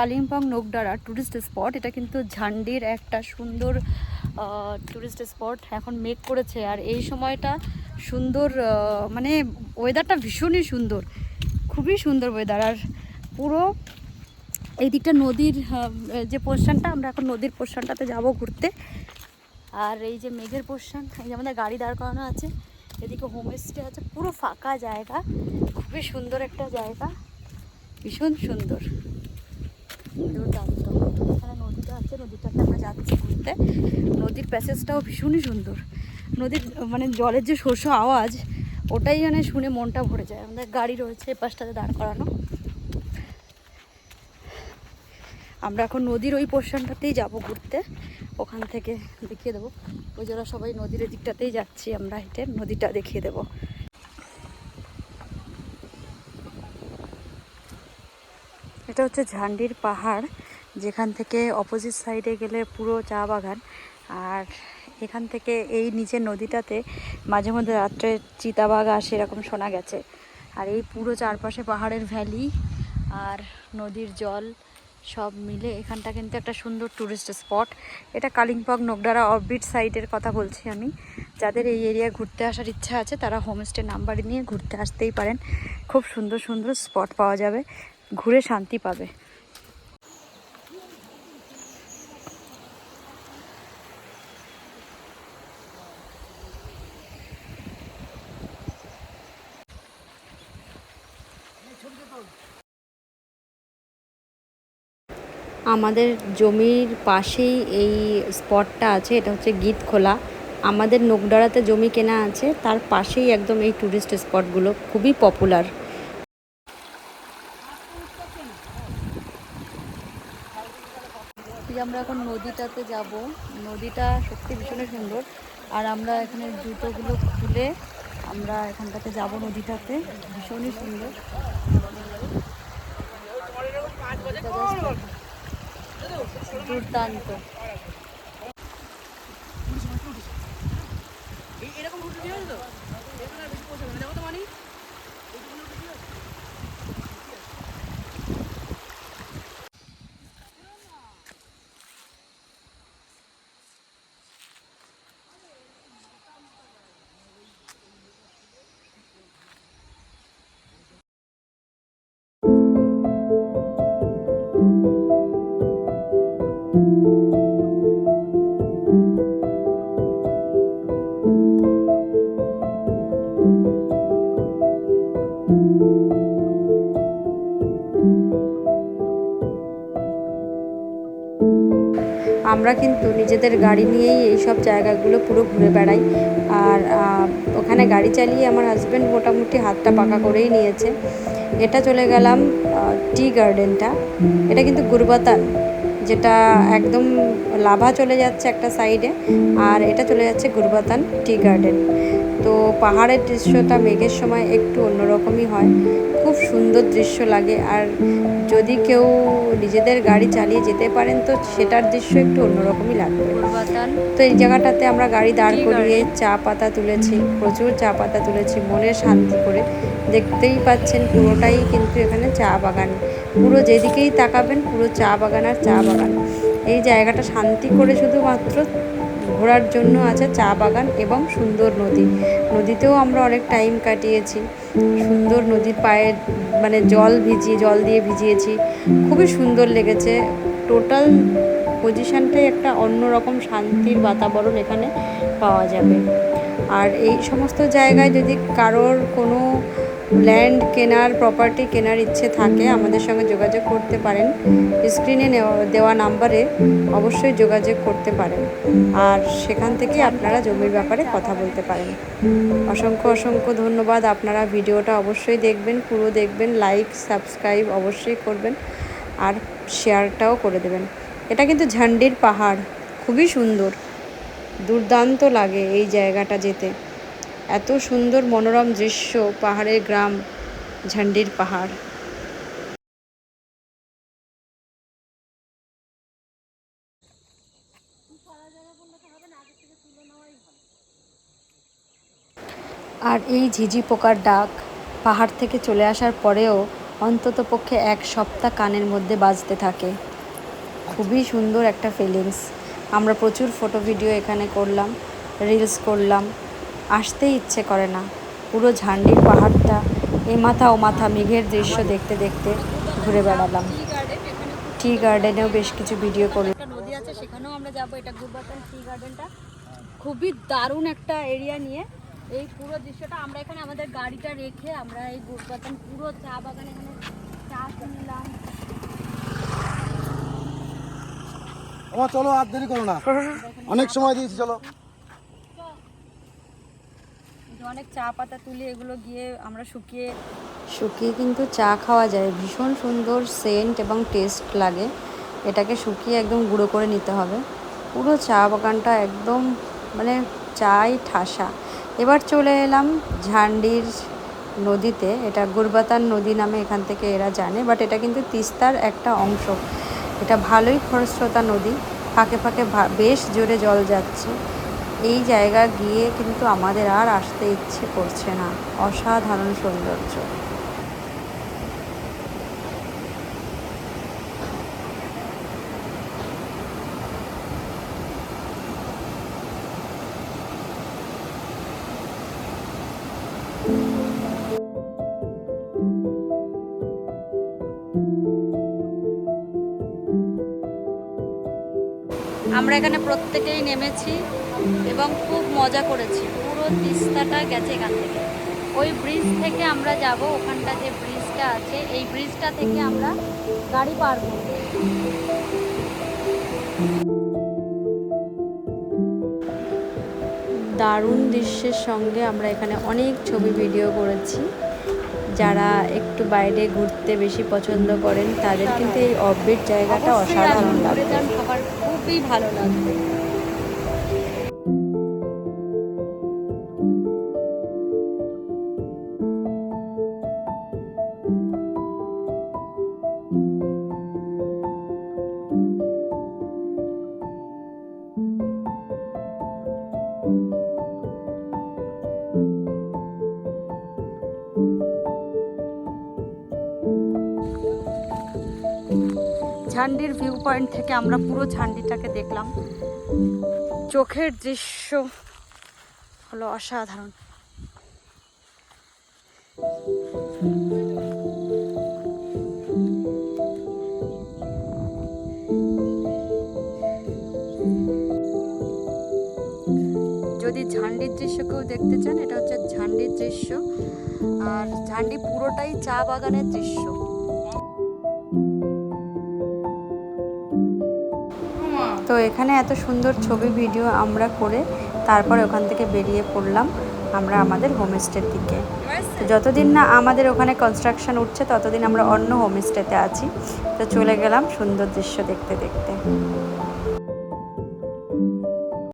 Kalimpong নোকডারা tourist spot এটা কিন্তু ঝান্ডির একটা সুন্দর টুরিস্ট স্পট এখন মেক করেছে। আর এই সময়টা সুন্দর মানে ওয়েদারটা ভীষণই সুন্দর, খুবই সুন্দর ওয়েদার আর পুরো এই দিকটা নদীর যে পোর্শনটা আমরা এখন নদীর পোর্শনটাতে যাব ঘুরতে। আর এই যে মেঘের পোর্শন এই যে আমাদের গাড়ি দাঁড় করানো আছে, এদিকে হোমস্টে আছে, পুরো ফাঁকা জায়গা, খুবই সুন্দর একটা জায়গা, ভীষণ সুন্দর। এখানে নদীটা আছে নদীটাতে আমরা যাচ্ছি ঘুরতে নদীর প্যাসেজটাও ভীষণই সুন্দর। নদীর মানে জলের যে শস্য আওয়াজ, ওটাই মানে শুনে মনটা ভরে যায়। আমাদের গাড়ি রয়েছে পাশটাতে দাঁড় করানো। আমরা এখন নদীর ওই পোর্শনটাতেই যাব ঘুরতে। ওখান থেকে দেখিয়ে দেবো। ওই যারা সবাই নদীর দিকটাতেই যাচ্ছি আমরা হেঁটে। নদীটা দেখিয়ে দেবো। এটা হচ্ছে ঝান্ডির পাহাড়, যেখান থেকে অপোজিট সাইডে গেলে পুরো চা বাগান। আর এখান থেকে এই নিচের নদীটাতে মাঝে মধ্যে রাত্রে চিতাবাঘ আসে, এরকম শোনা গেছে। আর এই পুরো চারপাশে পাহাড়ের ভ্যালি আর নদীর জল সব মিলে এখানটা কিন্তু একটা সুন্দর ট্যুরিস্ট স্পট এটা কালিম্পং নোকডারা অফবিট সাইডের কথা বলছি আমি। যাদের এই এরিয়া ঘুরতে আসার ইচ্ছা আছে, তারা হোমস্টে নাম্বার নিয়ে ঘুরতে আসতেই পারেন। খুব সুন্দর সুন্দর স্পট পাওয়া যাবে। ঘুরে শান্তি পাবে। আমাদের জমির পাশেই এই স্পটটা আছে, এটা হচ্ছে গীতখোলা আমাদের নোকডারাতে জমি কেনা আছে, তার পাশেই একদম এই ট্যুরিস্ট স্পটগুলো খুবই পপুলার এই যে আমরা এখন নদীটাতে যাব। নদীটা সত্যি ভীষণই সুন্দর। আর আমরা এখানে জুতোগুলো খুলে আমরা এখানটাতে যাব নদীটাতে। ভীষণই সুন্দর। দুর্দান্ত। আমরা কিন্তু নিজেদের গাড়ি নিয়েই এই সব জায়গাগুলো পুরো ঘুরে বেড়াই। আর ওখানে গাড়ি চালিয়ে আমার হাজব্যান্ড মোটামুটি হাতটা পাকা করেই নিয়েছে। এটা চলে গেলাম টি গার্ডেনটা এটা কিন্তু গুরবাতান, যেটা একদম লাভা চলে যাচ্ছে একটা সাইডে আর এটা চলে যাচ্ছে গুরবাতান টি গার্ডেন তো পাহাড়ের দৃশ্যটা মেঘের সময় একটু অন্যরকমই হয়। খুব সুন্দর দৃশ্য লাগে আর যদি কেউ নিজেদের গাড়ি চালিয়ে যেতে পারেন তো সেটার দৃশ্য একটু অন্যরকমই লাগবে। তো এই জায়গাটাতে আমরা গাড়ি দাঁড় করিয়ে চা পাতা তুলেছি প্রচুর চা পাতা তুলেছি মনের শান্তি করে। দেখতেই পাচ্ছেন পুরোটাই কিন্তু এখানে চা বাগান। পুরো যেদিকেই তাকাবেন পুরো চা বাগান আর চা বাগান। এই জায়গাটা শান্তি করে শুধুমাত্র ঘোরার জন্য আছে চা বাগান এবং সুন্দর নদী। নদীতেও আমরা অনেক টাইম কাটিয়েছি। সুন্দর নদীর পায়ে মানে জল ভিজিয়ে, জল দিয়ে ভিজিয়েছি। খুবই সুন্দর লেগেছে। টোটাল পজিশানটাই একটা অন্যরকম শান্তির বাতাবরণ এখানে পাওয়া যাবে। আর এই সমস্ত জায়গায় যদি কারোর কোনো ল্যান্ড কেনার প্রপার্টি কেনার ইচ্ছে থাকে, আমাদের সঙ্গে যোগাযোগ করতে পারেন। স্ক্রিনে দেওয়া নাম্বারে অবশ্যই যোগাযোগ করতে পারেন। আর সেখান থেকে আপনারা জমির ব্যাপারে কথা বলতে পারেন। অসংখ্য অসংখ্য ধন্যবাদ। আপনারা ভিডিওটা অবশ্যই দেখবেন, পুরো দেখবেন লাইক সাবস্ক্রাইব অবশ্যই করবেন আর শেয়ারটাও করে দেবেন। এটা কিন্তু ঝান্ডির পাহাড়, খুবই সুন্দর। দুর্দান্ত লাগে এই জায়গাটা যেতে। এত সুন্দর মনোরম দৃশ্য, পাহাড়ের গ্রাম, ঝান্ডির পাহাড়। আর এই ঝিঝি পোকার ডাক পাহাড় থেকে চলে আসার পরেও অন্তত পক্ষে এক সপ্তাহ কানের মধ্যে বাজতে থাকে। খুবই সুন্দর একটা ফিলিংস আমরা প্রচুর ফটো ভিডিও এখানে করলাম রিলস করলাম। আসতেই ইচ্ছে করে না। পুরো ঝান্ডির পাহাড়টা এ মাথা ও মাথা মেঘের দৃশ্য দেখতে দেখতে ঘুরে বেড়ালাম। টি গার্ডেনেও বেশ কিছু ভিডিও করলাম। নদী আছে, সেখানেও আমরা যাব। এটা গুরবাতান টি গার্ডেনটা। খুবই দারুণ একটা এরিয়া নিয়ে। এই পুরো দৃশ্যটা আমরা এখানে আমাদের গাড়িটা রেখে আমরা এই গুরবাতান পুরো চা বাগানে এখানে চা কিনলাম। আমার চলো আর দেরি করো না। অনেক সময় দিয়েছি চলো। অনেক চা পাতা তুলে এগুলো গিয়ে আমরা শুকিয়ে শুকিয়ে কিন্তু চা খাওয়া যায়। ভীষণ সুন্দর সেন্ট এবং টেস্ট লাগে। এটাকে শুকিয়ে একদম গুঁড়ো করে নিতে হবে। পুরো চা বাগানটা একদম মানে চাই ঠাসা। এবার চলে এলাম ঝান্ডির নদীতে। এটা গুরবাতান নদী নামে এখান থেকে এরা জানে বাট এটা কিন্তু তিস্তার একটা অংশ। এটা ভালোই খরস্রোতা নদী। ফাঁকে ফাঁকে বেশ জোরে জল যাচ্ছে। এই জায়গা গিয়ে কিন্তু আমাদের আর আসতে ইচ্ছে করছে না। অসাধারণ সৌন্দর্য। আমরা এখানে প্রত্যেকেই নেমেছি এবং খুব মজা করেছি। পুরো তিস্তাটা গেছে এখান থেকে। ওই ব্রিজ থেকে আমরা যাব ওখানটা যে ব্রিজটা আছে এই ব্রিজটা থেকে আমরা গাড়ি পার করব। দারুণ দৃশ্যের সঙ্গে আমরা এখানে অনেক ছবি ভিডিও করেছি। যারা একটু বাইরে ঘুরতে বেশি পছন্দ করেন তাদের কিন্তু এই অফবিট জায়গাটা অসাধারণ লাগবে খুবই ভালো লাগবে ঝান্ডির ভিউ পয়েন্ট থেকে আমরা পুরো ঝান্ডিটাকে দেখলাম। চোখের দৃশ্য হলো অসাধারণ। যদি ঝান্ডির দৃশ্য কেউ দেখতে চান, এটা হচ্ছে ঝান্ডির দৃশ্য। আর ঝান্ডি পুরোটাই চা বাগানের দৃশ্য। তো এখানে এত সুন্দর ছবি ভিডিও আমরা করে তারপর ওখান থেকে বেরিয়ে পড়লাম আমরা আমাদের হোমস্টের দিকে। তো যতদিন না আমাদের ওখানে কনস্ট্রাকশন উঠছে ততদিন আমরা অন্য হোমস্টেতে আছি। তো চলে গেলাম সুন্দর দৃশ্য দেখতে দেখতে।